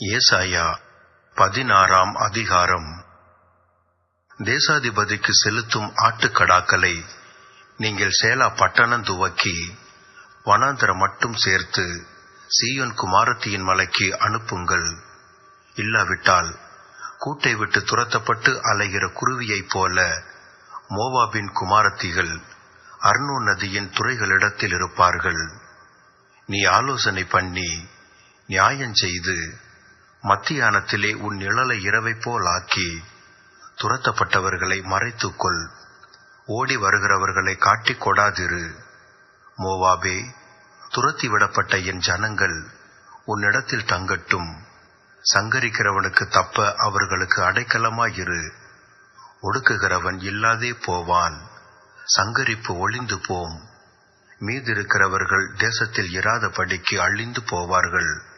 ஏசாயா பதினாறாம் அதிகாரம். தேசாதிபதிக்கு செலுத்தும் ஆட்டுக்கடாக்களை நீங்கள் சேலா பட்டணம் துவக்கி வனாந்தரம் மட்டும் சேர்த்து சீயோன் குமாரத்தியின் மலைக்கு அனுப்புங்கள். இல்லாவிட்டால் கூட்டை விட்டு துரத்தப்பட்டு அலைகிற குருவியைப் போல மோவாபின் குமாரத்திகள் அர்ணோ நதியின் துறைகளிடத்தில் இருப்பார்கள். நீ ஆலோசனை பண்ணி நியாயம் செய்து மத்தியானத்திலே உன் நிழலை இரவைப் போல் ஆக்கி துரத்தப்பட்டவர்களை மறைத்துக்கொள். ஓடி வருகிறவர்களை காட்டிக் கொடாதிரு. மோவாபே துரத்தி விடப்பட்ட என் ஜனங்கள் உன்னிடத்தில் தங்கட்டும். சங்கரிக்கிறவனுக்கு தப்ப அவர்களுக்கு அடைக்கலமாயிரு. ஒடுக்குகிறவன் இல்லாதே போவான். சங்கரிப்பு ஒளிந்து போம். மீதிருக்கிறவர்கள் தேசத்தில் இராதபடிக்கு அழிந்து போவார்கள்.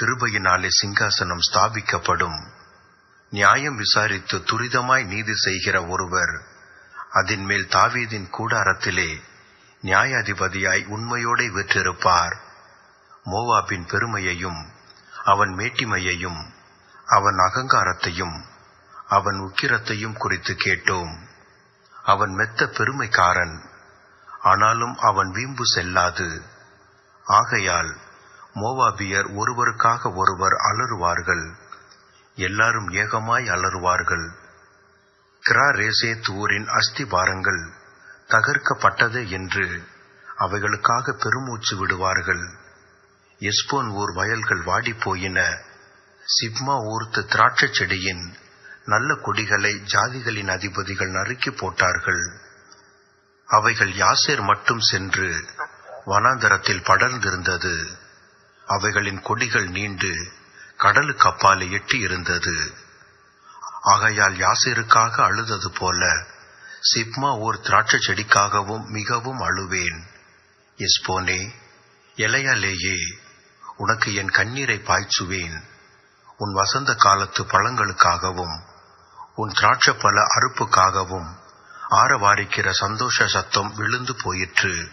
கிருபையினாலே சிங்காசனம் ஸ்தாபிக்கப்படும். நியாயம் விசாரித்து துரிதமாய் நீதி செய்கிற ஒருவர் அதன் மேல் தாவீதின் கூடாரத்திலே நியாயாதிபதியாய் உண்மையோடே வெற்றிருப்பார். மோவாபின் பெருமையையும் அவன் மேட்டிமையையும் அவன் அகங்காரத்தையும் அவன் உக்கிரத்தையும் குறித்து கேட்டோம். அவன் மெத்த பெருமைக்காரன் ஆனாலும் அவன் வீம்பு செல்லாது. ஆகையால் மோவாபியர் ஒருவருக்காக ஒருவர் அலறுவார்கள். எல்லாரும் ஏகமாய் அலறுவார்கள். கிராரேசே தூரின் அஸ்திபாரங்கள் தகர்க்கப்பட்டது என்று அவைகளுக்காக பெருமூச்சு விடுவார்கள். எஸ்போன் ஊர் வயல்கள் வாடிப்போயின. சிப்மா ஊர்த்து திராட்சைச் செடியின் நல்ல கொடிகளை ஜாதிகளின் அதிபதிகள் நறுக்கி போட்டார்கள். அவைகள் யாசேர் மட்டும் சென்று வனாந்தரத்தில் படர்ந்திருந்தது. அவைகளின் கொடிகள் நீண்டு கடலுக்கு அப்பாலே எட்டி இருந்தது. ஆகையால் யாசிருக்காக அழுதது போல சிப்மா ஓர் திராட்சை செடிக்காகவும் மிகவும் அழுவேன். எஸ்போனே இலையாலேயே உனக்கு என் கண்ணீரை பாய்ச்சுவேன். உன் வசந்த காலத்து பழங்களுக்காகவும் உன் திராட்சை பல அறுப்புக்காகவும் ஆரவாரிக்கிற சந்தோஷ சத்தம் விழுந்து போயிற்று.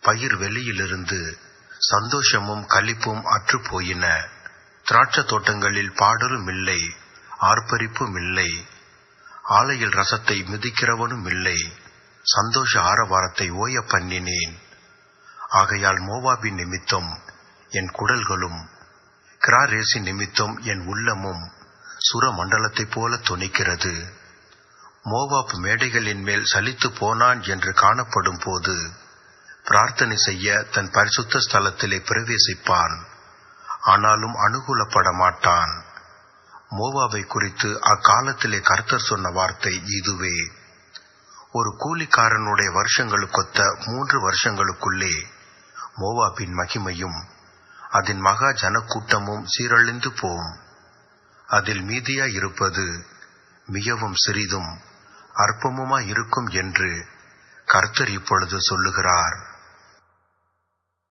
பயிர் வெளியிலிருந்து சந்தோஷமும் களிப்பும் அற்று போயின திராட்சை தோட்டங்களில் பாடலும் இல்லை ஆர்ப்பரிப்பும் இல்லை. ஆலையில் ரசத்தை மிதிக்கிறவனும் இல்லை. சந்தோஷ ஆரவாரத்தை ஓய பண்ணினேன். ஆகையால் மோவாபின் நிமித்தம் என் குடல்களும் கிராரேசி நிமித்தம் என் உள்ளமும் சுர மண்டலத்தைப் போல துணிக்கிறது. மோவாப் மேடைகளின் மேல் சலித்து போனான் என்று காணப்படும் போது பிரார்த்தனை செய்ய தன் பரிசுத்த ஸ்தலத்திலே பிரவேசிப்பான். ஆனாலும் அனுகூலப்பட மாட்டான் மோவாவை குறித்து அக்காலத்திலே கர்த்தர் சொன்ன வார்த்தை இதுவே. ஒரு கூலிக்காரனுடைய வருஷங்களுக்கொத்த மூன்று வருஷங்களுக்குள்ளே மோவாபின் மகிமையும் அதன் மகா ஜனக்கூட்டமும் சீரழிந்து போம். அதில் மீதியாயிருப்பது மிகவும் சிறிதும் அற்பமுமாயிருக்கும் என்று கர்த்தர் இப்பொழுது சொல்லுகிறார்.